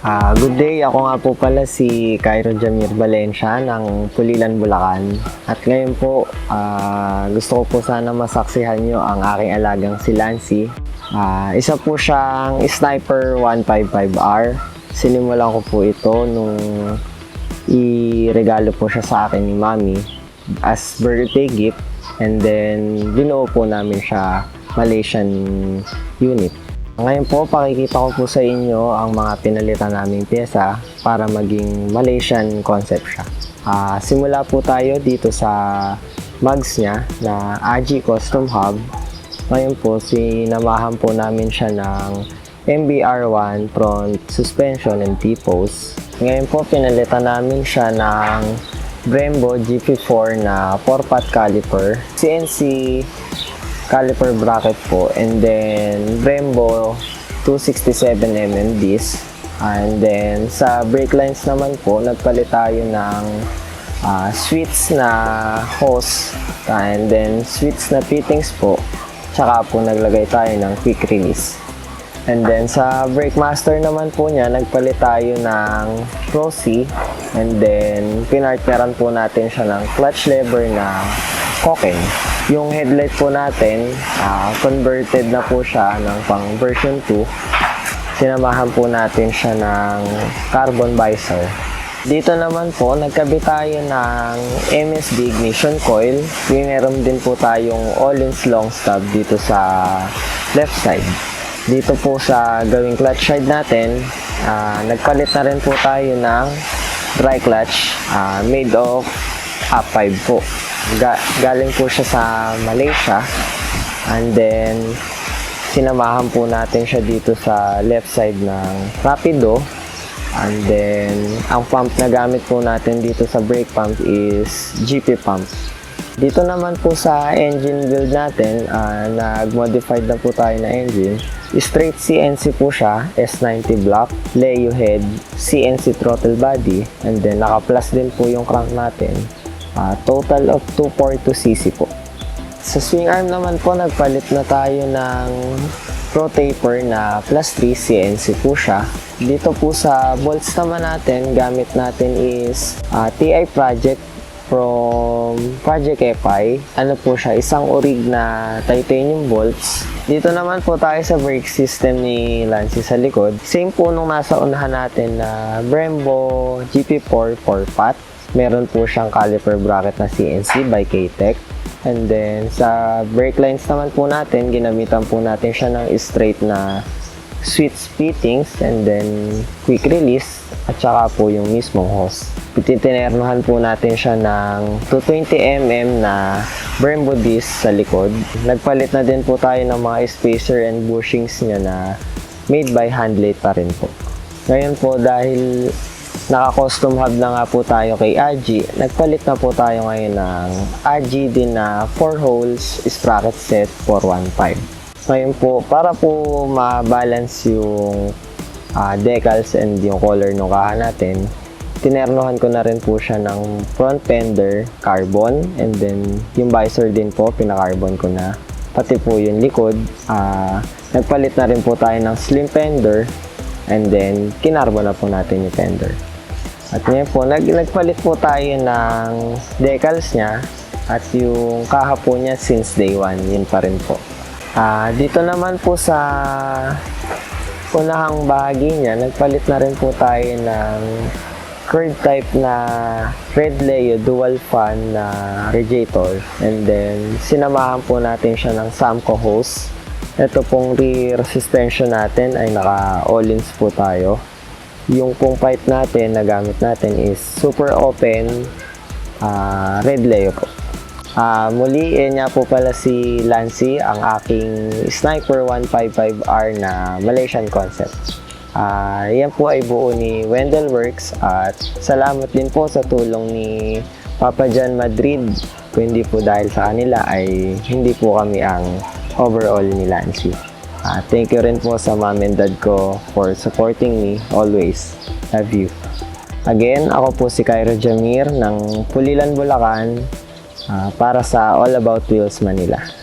Ah, good day, ako nga po pala si Cairo Jamir Valencia ng Pulilan, Bulacan. At ngayon po, ah, gusto ko po sana masaksihan nyo ang aking alagang si Lancy. Ah, isa po siyang Sniper 155R. Sinimulan ko po ito nung i-regalo po siya sa akin ni Mami as birthday gift. And then, binuo po namin siya Malaysian unit. Ngayon po, pakikita ko po sa inyo ang mga pinalitan naming pyesa para maging Malaysian concept siya. Ah, simula po tayo dito sa mugs niya na AG Custom Hub. Ngayon po, sinamahan po namin siya ng MBR1 front suspension and T-post. Ngayon po, pinalitan namin siya ng Brembo GP4 na 4-pot caliper. CNC caliper bracket po and then Brembo 267mm disc. And then sa brake lines naman po nagpalit tayo ng ah, switch na hose. And then switch na fittings po. Tsaka po naglagay tayo ng quick release. And then sa brake master naman po niya nagpalit tayo ng Rossi and then pinartneran po natin siya ng clutch lever na Koken. Yung headlight po natin, ah, converted na po siya ng pang version 2. Sinamahan po natin siya ng carbon visor. Dito naman po, nagkabit tayo ng MSD ignition coil. Meron din po tayong all-ins long stub dito sa left side. Dito po sa gawing clutch side natin, ah, nagpalit na rin po tayo ng dry clutch ah, made of up 5 po. Ga- galing po siya sa Malaysia. And then, sinamahan po natin siya dito sa left side ng Rapido. And then, ang pump na gamit po natin dito sa brake pump is GP pump. Dito naman po sa engine build natin, ah, nag-modified na po tayo na engine. Straight CNC po siya, S90 block, Leo head, CNC throttle body, and then naka-plus din po yung crank natin. Ah, total of 242cc po. Sa swing arm naman po, nagpalit na tayo ng pro taper na plus 3 CNC po siya. Dito po sa bolts naman natin, gamit natin is ah, TI Project from Project EPI. Ano po siya, isang orig na titanium bolts. Dito naman po tayo sa brake system ni Lancy sa likod. Same po nung nasa unahan natin na Brembo GP4 4-pot. Meron po siyang caliper bracket na CNC by K-Tech. And then, sa brake lines naman po natin, ginamitan po natin siya ng straight na switch fittings and then quick release at saka po yung mismong hose. Titinernohan po natin siya ng 220mm na Brembo disc sa likod. Nagpalit na din po tayo ng mga spacer and bushings niya na made by Handlate pa rin po. Ngayon po dahil naka-custom hub na nga po tayo kay Aji, nagpalit na po tayo ngayon ng Aji din na 4 holes sprocket set 415. Ngayon po, para po ma-balance yung ah, decals and yung color ng kaha natin, tinernohan ko na rin po siya ng front fender carbon and then yung visor din po, pinaka-carbon ko na. Pati po yung likod, ah, nagpalit na rin po tayo ng slim fender and then kinarbon na po natin yung fender. At ngayon po, nag, nagpalit po tayo ng decals niya at yung kaha po niya since day 1, yun pa rin po. Ah, dito naman po sa unahang bahagi niya, nagpalit na rin po tayo ng curved type na red Leo dual fan na radiator and then sinamahan po natin siya ng Samco hose. Ito pong rear suspension natin ay naka all-ins po tayo. Yung pong pipe natin na gamit natin is super open ah, red Leo po. Ah, muli, yan nga po pala si Lancy, ang aking Sniper 155R na Malaysian concept. Ah, yan po ay buo ni Wendell Works at salamat din po sa tulong ni Papa John Madrid. Kung hindi po dahil sa kanila ay hindi po kami ang overall ni Lancy. Ah, thank you rin po sa mom and dad ko for supporting me always. Love you. Again, ako po si Cairo Jamir ng Pulilan, Bulacan ah, para sa All About Wheels Manila.